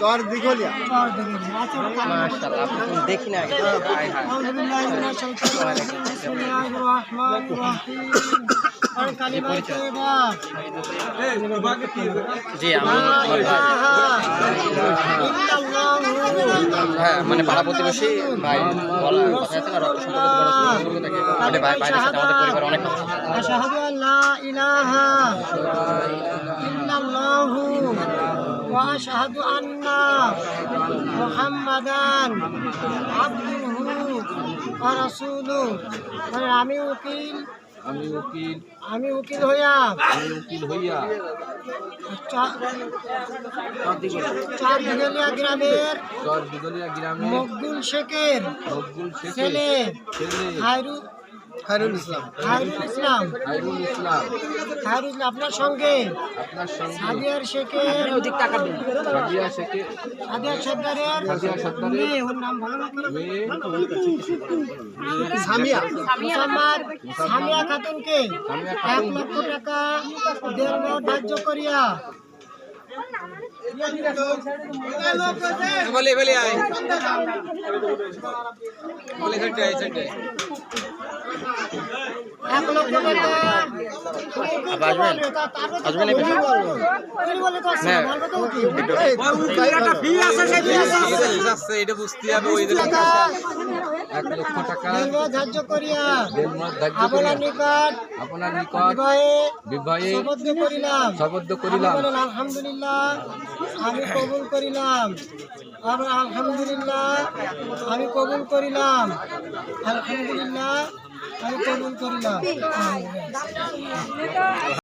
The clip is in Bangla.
চর দিঘলিয়া। মাশাআল্লাহ আপনি তো দেখি না হায় জি আমি মানে পাড়া প্রতিবেশী ভাই বলা কথা আছে না রক্ত সম্পর্ক বড় সম্পর্ক থাকে মানে ভাই ভাইদের সাথে আমাদের পরিবার অনেক কথা وأشهد أن محمدا عبده ورسوله মানে আমি উকিল আমি উকিল আমি উকিল হইয়া আমি উকিল হইয়া চা- চার দিঘলিয়া গ্রামের চর দিঘলিয়া গ্রামে মকবুল শেখের নজরুল শেখের ছেলে ছেলে হায়রু খায়রুল ইসলাম। হায়রুল ইসলাম। খায়রুল ইসলাম। হায়রুল ইসলাম আপনার সঙ্গে? আপনার সঙ্গে। সাদিয়ার শেখের সাদিয়া শেখের সাদিয়া সর্দারের সাদিয়া সর্দারের মেয়ে, ওর নাম ভালো না সামিয়া। মোহাম্মদ সামিয়া খাতুনকে এক লক্ষ টাকা দেড় ধার্য করিয়া বলে বলে আয়। বলে সেটা আয়। এক লক্ষ টাকা। আসবেন? আসবেন এবার? হ্যাঁ। এটা বুঝতে হবে ওই এক লক্ষ টাকা। ধার্য করিয়া দেড় মাস ধার্য আপনার নিকট আপনার নিকট বিবাহে বিবাহে শপথ করিলাম। শপথ করিলাম। আলহামদুলিল্লাহ আমি কবুল করিলাম। আমরা আলহামদুলিল্লাহ আমি কবুল করিলাম। আলহামদুলিল্লাহ আমি কবুল করিলাম